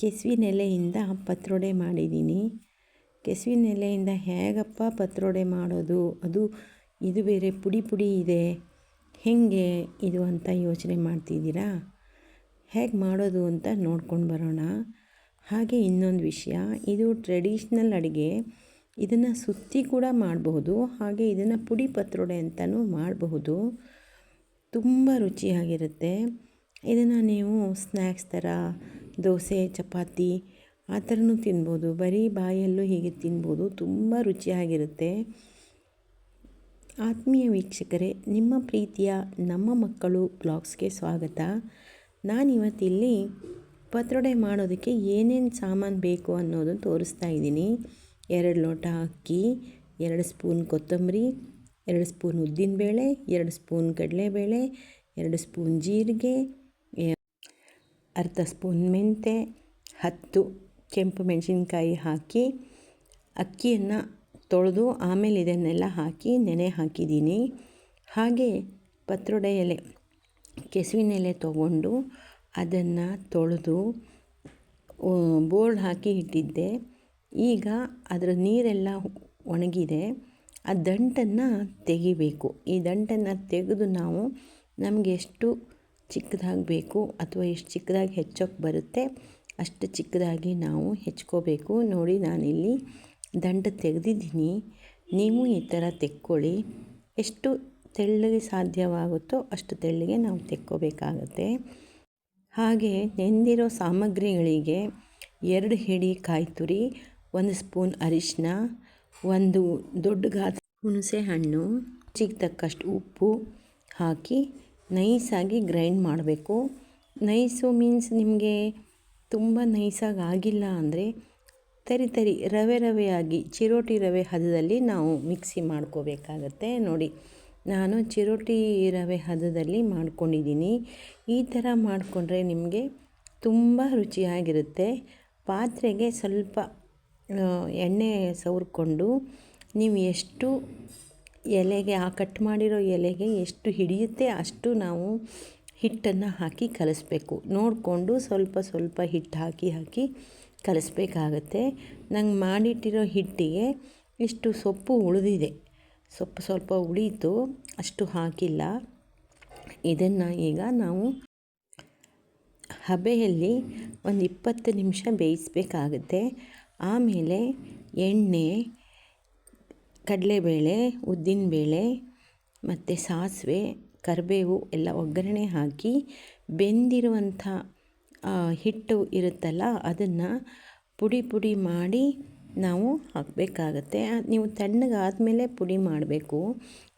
ಕೆಸುವಿನ ಎಲೆಯಿಂದ ಪತ್ರೊಡೆ ಮಾಡಿದ್ದೀನಿ ಕೆಸುವಿನ ಎಲೆಯಿಂದ ಹೇಗಪ್ಪ ಪತ್ರೊಡೆ ಮಾಡೋದು? ಅದು, ಇದು ಬೇರೆ ಪುಡಿ ಪುಡಿ ಇದೆ. ಹೇಗೆ ಇದು ಅಂತ ಯೋಚನೆ ಮಾಡ್ತಿದ್ದೀರಾ? ಹೇಗೆ ಮಾಡೋದು ಅಂತ ನೋಡ್ಕೊಂಡು ಬರೋಣ. ಹಾಗೆ ಇನ್ನೊಂದು ವಿಷಯ, ಇದು ಟ್ರೆಡಿಷ್ನಲ್ ಅಡುಗೆ. ಇದನ್ನು ಸುತ್ತಿ ಕೂಡ ಮಾಡಬಹುದು, ಹಾಗೆ ಇದನ್ನು ಪುಡಿ ಪತ್ರೊಡೆ ಅಂತಲೂ ಮಾಡಬಹುದು. ತುಂಬ ರುಚಿಯಾಗಿರುತ್ತೆ. ಇದನ್ನು ನೀವು ಸ್ನ್ಯಾಕ್ಸ್ ಥರ, ದೋಸೆ, ಚಪಾತಿ, ಆ ಥರನೂ ತಿನ್ಬೋದು. ಬರೀ ಬಾಯಲ್ಲೂ ಹೀಗೆ ತಿನ್ಬೋದು. ತುಂಬ ರುಚಿಯಾಗಿರುತ್ತೆ. ಆತ್ಮೀಯ ವೀಕ್ಷಕರೇ, ನಿಮ್ಮ ಪ್ರೀತಿಯ ನಮ್ಮ ಮಕ್ಕಳು ಬ್ಲಾಗ್ಸ್ಗೆ ಸ್ವಾಗತ. ನಾನಿವತ್ತಿಲ್ಲಿ ಪತ್ರೊಡೆ ಮಾಡೋದಕ್ಕೆ ಏನೇನು ಸಾಮಾನು ಬೇಕು ಅನ್ನೋದು ತೋರಿಸ್ತಾ ಇದ್ದೀನಿ. ಎರಡು ಲೋಟ ಅಕ್ಕಿ, ಎರಡು ಸ್ಪೂನ್ ಕೊತ್ತಂಬರಿ, ಎರಡು ಸ್ಪೂನ್ ಉದ್ದಿನಬೇಳೆ, ಎರಡು ಸ್ಪೂನ್ ಕಡಲೆಬೇಳೆ, ಎರಡು ಸ್ಪೂನ್ ಜೀರಿಗೆ ಅರ್ಧ ಸ್ಪೂನ್ ಮೆಂತೆ ಹತ್ತು ಕೆಂಪು ಮೆಣಸಿನ್ಕಾಯಿ ಹಾಕಿ, ಅಕ್ಕಿಯನ್ನು ತೊಳೆದು ಆಮೇಲೆ ಇದನ್ನೆಲ್ಲ ಹಾಕಿ ನೆನೆ ಹಾಕಿದ್ದೀನಿ. ಹಾಗೆ ಪತ್ರೊಡೆ ಎಲೆ, ಕೆಸುವಿನ ಎಲೆ ತೊಗೊಂಡು ಅದನ್ನು ತೊಳೆದು ಬೋರ್ಡ್ ಹಾಕಿ ಇಟ್ಟಿದ್ದೆ. ಈಗ ಅದರ ನೀರೆಲ್ಲ ಒಣಗಿದೆ. ಆ ದಂಟನ್ನು ತೆಗಿಬೇಕು. ಈ ದಂಟನ್ನು ತೆಗೆದು ನಾವು ನಮಗೆ ಎಷ್ಟು ಚಿಕ್ಕದಾಗಿ ಬೇಕು ಅಥವಾ ಎಷ್ಟು ಚಿಕ್ಕದಾಗಿ ಹೆಚ್ಚೋಕ್ಕೆ ಬರುತ್ತೆ ಅಷ್ಟು ಚಿಕ್ಕದಾಗಿ ನಾವು ಹೆಚ್ಕೋಬೇಕು. ನೋಡಿ, ನಾನಿಲ್ಲಿ ದಂಡ ತೆಗೆದಿದ್ದೀನಿ. ನೀವು ಈ ಥರ ತೆಕ್ಕೊಳ್ಳಿ. ಎಷ್ಟು ತೆಳ್ಳಗೆ ಸಾಧ್ಯವಾಗುತ್ತೋ ಅಷ್ಟು ತೆಳ್ಳಗೆ ನಾವು ತೆಕ್ಕೋಬೇಕಾಗತ್ತೆ. ಹಾಗೆ ನೆಂದಿರೋ ಸಾಮಗ್ರಿಗಳಿಗೆ ಎರಡು ಹಿಡಿ ಕಾಯಿ ತುರಿ ಒಂದು ಸ್ಪೂನ್ ಅರಿಶಿನ ಒಂದು ದೊಡ್ಡ ಗಾತ್ರ ಹುಣಸೆ ಹಣ್ಣು ಚಿಕ್ಕ ತಕ್ಕಷ್ಟು ಉಪ್ಪು ಹಾಕಿ ನೈಸಾಗಿ ಗ್ರೈಂಡ್ ಮಾಡಬೇಕು. ನೈಸು ಮೀನ್ಸ್ ನಿಮಗೆ ತುಂಬ ನೈಸಾಗಿ ಆಗಿಲ್ಲ ಅಂದರೆ ತರಿ ತರಿ, ರವೆ ರವೆಯಾಗಿ, ಚಿರೋಟಿ ರವೆ ಹದದಲ್ಲಿ ನಾವು ಮಿಕ್ಸಿ ಮಾಡ್ಕೋಬೇಕಾಗತ್ತೆ. ನೋಡಿ, ನಾನು ಚಿರೋಟಿ ರವೆ ಹದದಲ್ಲಿ ಮಾಡ್ಕೊಂಡಿದ್ದೀನಿ. ಈ ಥರ ಮಾಡಿಕೊಂಡ್ರೆ ನಿಮಗೆ ತುಂಬ ರುಚಿಯಾಗಿರುತ್ತೆ. ಪಾತ್ರೆಗೆ ಸ್ವಲ್ಪ ಎಣ್ಣೆ ಸವರ್ಕೊಂಡು ನೀವು ಎಷ್ಟು ಎಲೆಗೆ, ಆ ಕಟ್ ಮಾಡಿರೋ ಎಲೆಗೆ ಎಷ್ಟು ಹಿಡಿಯುತ್ತೆ ಅಷ್ಟು ನಾವು ಹಿಟ್ಟನ್ನು ಹಾಕಿ ಕಲಿಸ್ಬೇಕು. ನೋಡಿಕೊಂಡು ಸ್ವಲ್ಪ ಸ್ವಲ್ಪ ಹಿಟ್ಟು ಹಾಕಿ ಹಾಕಿ ಕಲಿಸ್ಬೇಕಾಗತ್ತೆ. ನಂಗೆ ಮಾಡಿಟ್ಟಿರೋ ಹಿಟ್ಟಿಗೆ ಇಷ್ಟು ಸೊಪ್ಪು ಉಳಿದಿದೆ. ಸೊಪ್ಪು ಸ್ವಲ್ಪ ಉಳೀತು ಅಷ್ಟು ಹಾಕಿಲ್ಲ. ಇದನ್ನು ಈಗ ನಾವು ಹಬೆಯಲ್ಲಿ ಒಂದು ಇಪ್ಪತ್ತು ನಿಮಿಷ ಬೇಯಿಸಬೇಕಾಗುತ್ತೆ. ಆಮೇಲೆ ಎಣ್ಣೆ ಕಡಲೆಬೇಳೆ, ಉದ್ದಿನಬೇಳೆ ಮತ್ತು ಸಾಸಿವೆ, ಕರಿಬೇವು ಎಲ್ಲ ಒಗ್ಗರಣೆ ಹಾಕಿ ಬೆಂದಿರುವಂಥ ಹಿಟ್ಟು ಇರುತ್ತಲ್ಲ ಅದನ್ನು ಪುಡಿ ಪುಡಿ ಮಾಡಿ ನಾವು ಹಾಕಬೇಕಾಗತ್ತೆ. ನೀವು ತಣ್ಣಗಾದಮೇಲೆ ಪುಡಿ ಮಾಡಬೇಕು.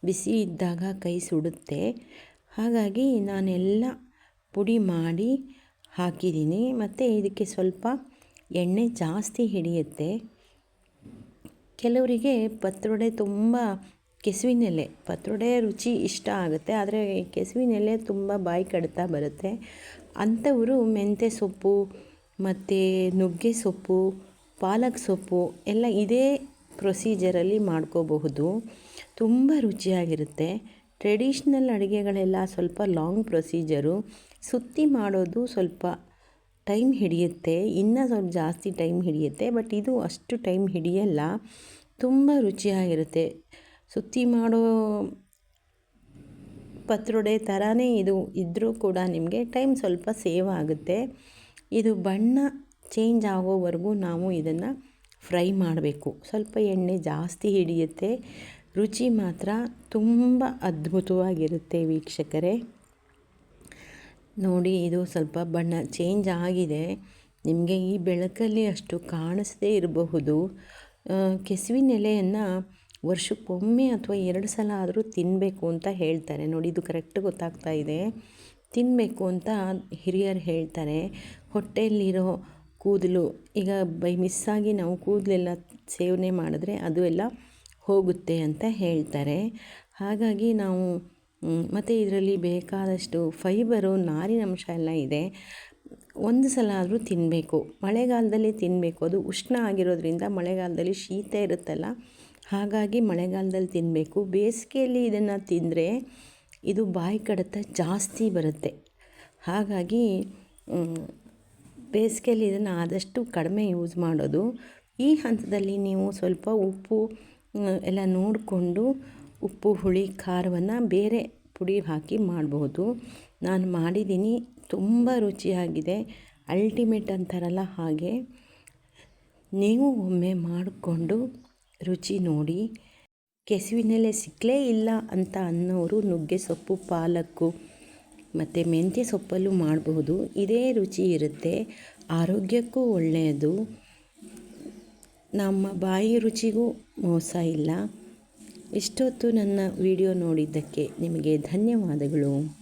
ಬಿಸಿ ಇದ್ದಾಗ ಕೈ ಸುಡುತ್ತೆ. ಹಾಗಾಗಿ ನಾನೆಲ್ಲ ಪುಡಿ ಮಾಡಿ ಹಾಕಿದ್ದೀನಿ. ಮತ್ತು ಇದಕ್ಕೆ ಸ್ವಲ್ಪ ಎಣ್ಣೆ ಜಾಸ್ತಿ ಹಿಡಿಯುತ್ತೆ. ಕೆಲವರಿಗೆ ಪತ್ರೊಡೆ ತುಂಬ ಕೆಸುವಿನೆಲೆ, ಪತ್ರೊಡೆ ರುಚಿ ಇಷ್ಟ ಆಗುತ್ತೆ, ಆದರೆ ಕೆಸುವಿನೆಲೆ ತುಂಬ ಬಾಯಿ ಕಡ್ತಾ ಬರುತ್ತೆ. ಅಂಥವರು ಮೆಂತ್ಯ ಸೊಪ್ಪು, ಮತ್ತು ನುಗ್ಗೆ ಸೊಪ್ಪು, ಪಾಲಕ್ ಸೊಪ್ಪು ಎಲ್ಲ ಇದೇ ಪ್ರೊಸೀಜರಲ್ಲಿ ಮಾಡ್ಕೋಬಹುದು. ತುಂಬ ರುಚಿಯಾಗಿರುತ್ತೆ. ಟ್ರೆಡಿಷ್ನಲ್ ಅಡುಗೆಗಳೆಲ್ಲ ಸ್ವಲ್ಪ ಲಾಂಗ್ ಪ್ರೊಸೀಜರು ಸುತ್ತಿ ಮಾಡೋದು ಸ್ವಲ್ಪ ಟೈಮ್ ಹಿಡಿಯುತ್ತೆ, ಇನ್ನೂ ಸ್ವಲ್ಪ ಜಾಸ್ತಿ ಟೈಮ್ ಹಿಡಿಯುತ್ತೆ, ಬಟ್ ಇದು ಅಷ್ಟು ಟೈಮ್ ಹಿಡಿಯಲ್ಲ. ತುಂಬ ರುಚಿಯಾಗಿರುತ್ತೆ. ಸುತ್ತಿ ಮಾಡೋ ಪತ್ರೊಡೆ ಥರನೇ ಇದು ಇದ್ದರೂ ಕೂಡ ನಿಮಗೆ ಟೈಮ್ ಸ್ವಲ್ಪ ಸೇವ್ ಆಗುತ್ತೆ. ಇದು ಬಣ್ಣ ಚೇಂಜ್ ಆಗೋವರೆಗೂ ನಾವು ಇದನ್ನು ಫ್ರೈ ಮಾಡಬೇಕು. ಸ್ವಲ್ಪ ಎಣ್ಣೆ ಜಾಸ್ತಿ ಹಿಡಿಯುತ್ತೆ. ರುಚಿ ಮಾತ್ರ ತುಂಬ ಅದ್ಭುತವಾಗಿರುತ್ತೆ ವೀಕ್ಷಕರೇ. ನೋಡಿ, ಇದು ಸ್ವಲ್ಪ ಬಣ್ಣ ಚೇಂಜ್ ಆಗಿದೆ. ನಿಮಗೆ ಈ ಬೆಳಕಲ್ಲಿ ಅಷ್ಟು ಕಾಣಿಸದೇ ಇರಬಹುದು. ಕೆಸುವಿನ ಎಲೆಯನ್ನು ವರ್ಷಕ್ಕೊಮ್ಮೆ ಅಥವಾ ಎರಡು ಸಲ ಆದರೂ ತಿನ್ನಬೇಕು ಅಂತ ಹೇಳ್ತಾರೆ. ನೋಡಿ, ಇದು ಕರೆಕ್ಟ್ ಗೊತ್ತಾಗ್ತಾ ಇದೆ. ತಿನ್ನಬೇಕು ಅಂತ ಹಿರಿಯರು ಹೇಳ್ತಾರೆ. ಹೊಟ್ಟೆಯಲ್ಲಿರೋ ಕೂದಲು, ಈಗ ಬೈ ಮಿಸ್ಸಾಗಿ ನಾವು ಕೂದಲೆಲ್ಲ ಸೇವನೆ ಮಾಡಿದ್ರೆ ಅದು ಎಲ್ಲ ಹೋಗುತ್ತೆ ಅಂತ ಹೇಳ್ತಾರೆ. ಹಾಗಾಗಿ ನಾವು ಮತ್ತು ಇದರಲ್ಲಿ ಬೇಕಾದಷ್ಟು ಫೈಬರು ನಾರಿನಂಶ ಎಲ್ಲ ಇದೆ. ಒಂದು ಸಲ ಆದರೂ ತಿನ್ನಬೇಕು ಮಳೆಗಾಲದಲ್ಲಿ ತಿನ್ನಬೇಕು ಅದು ಉಷ್ಣ ಆಗಿರೋದ್ರಿಂದ ಮಳೆಗಾಲದಲ್ಲಿ ಶೀತ ಇರುತ್ತಲ್ಲ, ಹಾಗಾಗಿ ಮಳೆಗಾಲದಲ್ಲಿ ತಿನ್ನಬೇಕು ಬೇಸಿಗೆಯಲ್ಲಿ ಇದನ್ನು ತಿಂದರೆ ಇದು ಬಾಯಿ ಕಡಿತ ಜಾಸ್ತಿ ಬರುತ್ತೆ. ಹಾಗಾಗಿ ಬೇಸಿಗೆಯಲ್ಲಿ ಇದನ್ನು ಆದಷ್ಟು ಕಡಿಮೆ ಯೂಸ್ ಮಾಡೋದು. ಈ ಹಂತದಲ್ಲಿ ನೀವು ಸ್ವಲ್ಪ ಉಪ್ಪು ಎಲ್ಲ ನೋಡಿಕೊಂಡು ಉಪ್ಪು, ಹುಳಿ, ಖಾರವನ್ನು ಬೇರೆ ಪುಡಿ ಹಾಕಿ ಮಾಡಬಹುದು ನಾನು ಮಾಡಿದ್ದೀನಿ ತುಂಬ ರುಚಿಯಾಗಿದೆ. ಅಲ್ಟಿಮೇಟ್ ಅಂತಾರಲ್ಲ ಹಾಗೆ. ನೀವು ಒಮ್ಮೆ ಮಾಡಿಕೊಂಡು ರುಚಿ ನೋಡಿ. ಕೆಸುವಿನಲ್ಲೇ ಸಿಕ್ಕಲೇ ಇಲ್ಲ ಅಂತ ಅನ್ನೋರು ನುಗ್ಗೆ ಸೊಪ್ಪು, ಪಾಲಕ್ಕು ಮತ್ತು ಮೆಂತ್ಯ ಸೊಪ್ಪಲ್ಲೂ ಮಾಡಬಹುದು ಇದೇ ರುಚಿ ಇರುತ್ತೆ. ಆರೋಗ್ಯಕ್ಕೂ ಒಳ್ಳೆಯದು. ನಮ್ಮ ಬಾಯಿ ರುಚಿಗೂ ಮೋಸ ಇಲ್ಲ. ಇಷ್ಟೊತ್ತು ನನ್ನ ವಿಡಿಯೋ ನೋಡಿದ್ದಕ್ಕೆ ನಿಮಗೆ ಧನ್ಯವಾದಗಳು.